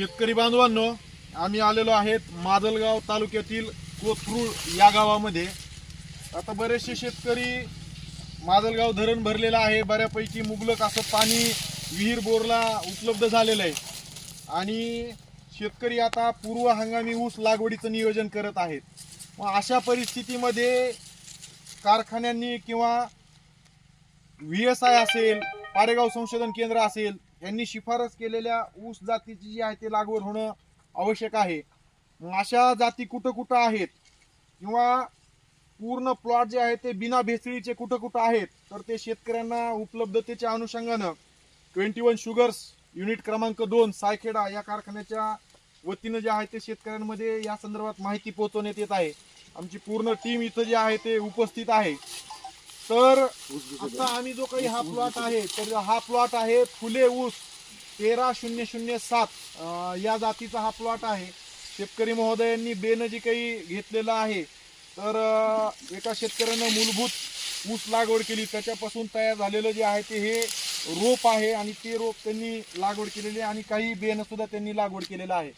शेतकरी बांधवांनो आम्ही आलेलो आहेत माजलगाव तालुक्यातील कोथरूळ या गावामध्ये. आता बरेचसे शेतकरी माजलगाव धरण भरलेलं आहे. बऱ्यापैकी मुबलक असं पाणी विहीर बोरला उपलब्ध झालेलं आहे. आणि शेतकरी आता पूर्व हंगामी ऊस लागवडीचं नियोजन करत आहेत. मग अशा परिस्थितीमध्ये कारखान्यांनी किंवा व्ही एस आय असेल पारेगाव संशोधन केंद्र असेल यांनी शिफारस केलेल्या ऊस जातीची जी आहे ते लागवड होणं आवश्यक आहे. मग अशा जाती कुठं कुठं आहेत? किंवा पूर्ण प्लॉट जे आहे ते बिना भेसळीचे कुठं कुठं आहेत? तर ते शेतकऱ्यांना उपलब्धतेच्या अनुषंगानं ट्वेंटी वन शुगर्स युनिट क्रमांक दोन सायखेडा या कारखान्याच्या वतीनं जे आहे ते शेतकऱ्यांमध्ये या संदर्भात माहिती पोहोचवण्यात येत आहे. आमची पूर्ण टीम इथं जे आहे ते उपस्थित आहे. तर आता आम्ही जो काही हा प्लॉट आहे. तर हा प्लॉट आहे फुले ऊस तेरा शून्य शून्य सात या जातीचा हा प्लॉट आहे. शेतकरी महोदयांनी बेन जे काही घेतलेलं आहे. तर एका शेतकऱ्यानं मूलभूत ऊस लागवड केली. त्याच्यापासून तयार झालेलं जे आहे ते हे रोप आहे आणि ते रोप त्यांनी लागवड केलेली आणि काही बेन सुद्धा त्यांनी लागवड केलेलं आहे.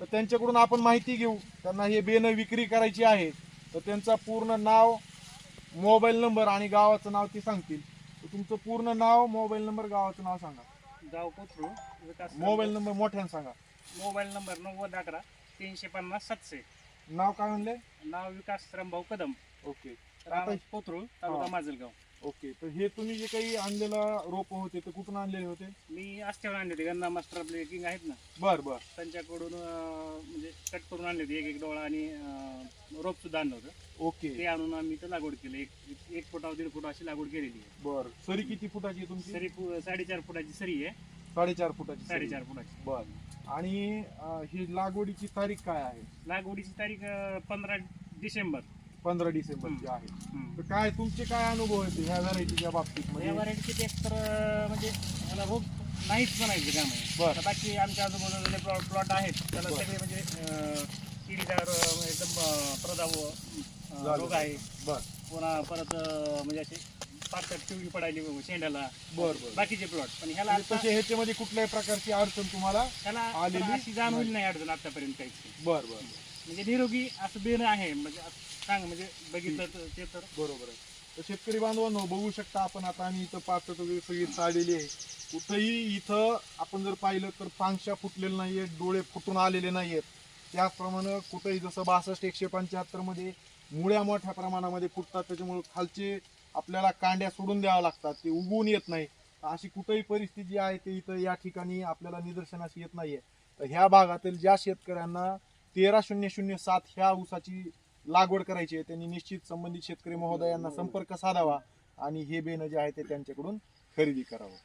तर त्यांच्याकडून आपण माहिती घेऊ. त्यांना हे बेन विक्री करायची आहे. तर त्यांचं पूर्ण नाव मोबाईल नंबर आणि गावाचं नाव ते सांगतील. तर तुमचं पूर्ण नाव मोबाईल नंबर गावाचं नाव सांगा. गाव कोथरूड विकास मोबाईल नंबर मोठ्यानं सांगा. मोबाईल नंबर नव्वद अकरा तीनशे पन्नास सातशे. नाव काय म्हणले? नाव विकास रामभाऊ कदम. ओके. कोथरूड तालुका. माजलगाव. ओके तर हे तुम्ही जे काही आणलेलं रोप होते ते कुठून आणलेले होते? मी आस्त्यावर आणले होते गन्ना मास्टर आपले किंग आहेत ना. बर बर. त्यांच्याकडून अं, म्हणजे कट करून आणले होते एक एक डोळा आणि रोप सुद्धा आणलं होतं. ओके. ते आणून आम्ही इथं लागवड केली. एक एक फुटावर दीड फुट अशी लागवड केलेली आहे. बर. सरी किती फुटाची आहे तुमची? सरी फु- साडेचार फुटाची सरी आहे. साडेचार फुटाची सरी. साडेचार फुटाची. बर. आणि अं, ही लागवडीची तारीख काय आहे? लागवडीची तारीख पंधरा डिसेंबर. पंधरा डिसेंबरची आहे. तर काय तुमचे काय अनुभव होते ह्या व्हरायटीच्या बाबतीत? या म्हणजे व्हरायटीचे एक तर अं, म्हणजे मला रोग नाहीच म्हणायचं काम आहे बरं. आता बाकी आमच्या आजूबाजूला प्लॉट प्लॉट आहेत त्याला बरं. सगळे म्हणजे अं, किडीचा रो- एकदम अं, प्रदाव अं, झालं. रोग आहे. बर. पुन्हा परत अं, म्हणजे असे पातळ पिवळी पडायली बघ, शेंड्याला बर बर. बाकीचे प्लॉट पण ह्याला म्हणजे आता तसे ह्याच्यामध्ये कुठल्याही प्रकारची अडचण तुम्हाला ह्याला आलेली अशी जाणवली नाही. अडचण आतापर्यंत काहीच. बर बर. म्हणजे निरोगी असं बेन आहे म्हणजे असं सांग म्हणजे बघितलं तर ते तर बरोबर आहे. तर शेतकरी बांधवांनो बघू शकता आपण आता आम्ही इथं पाहतो वगैरे सगळी चाललेली आहे. कुठंही इथं आपण जर पाहिलं तर पांगशा फुटलेले आहेत डोळे फुटून आलेले नाहीयेत. त्याचप्रमाणे कुठंही जसं बासष्ट एकशे पंच्याहत्तरमध्ये मुळ्या मोठ्या प्रमाणामध्ये फुटतात त्याच्यामुळे खालचे आपल्याला कांड्या सोडून द्याव्या लागतात ते उगवून येत नाही. तर अशी कुठंही परिस्थिती आहे ते इथं या ठिकाणी आपल्याला निदर्शनास येत नाहीये. तर ह्या भागातील ज्या शेतकऱ्यांना तेरा शून्य शून्य सात ह्या ऊसाची लागवड करायची आहे. त्यांनी निश्चित संबंधित शेतकरी महोदयांना संपर्क साधावा आणि हे बेन जे आहे ते त्यांच्याकडून खरेदी करावं.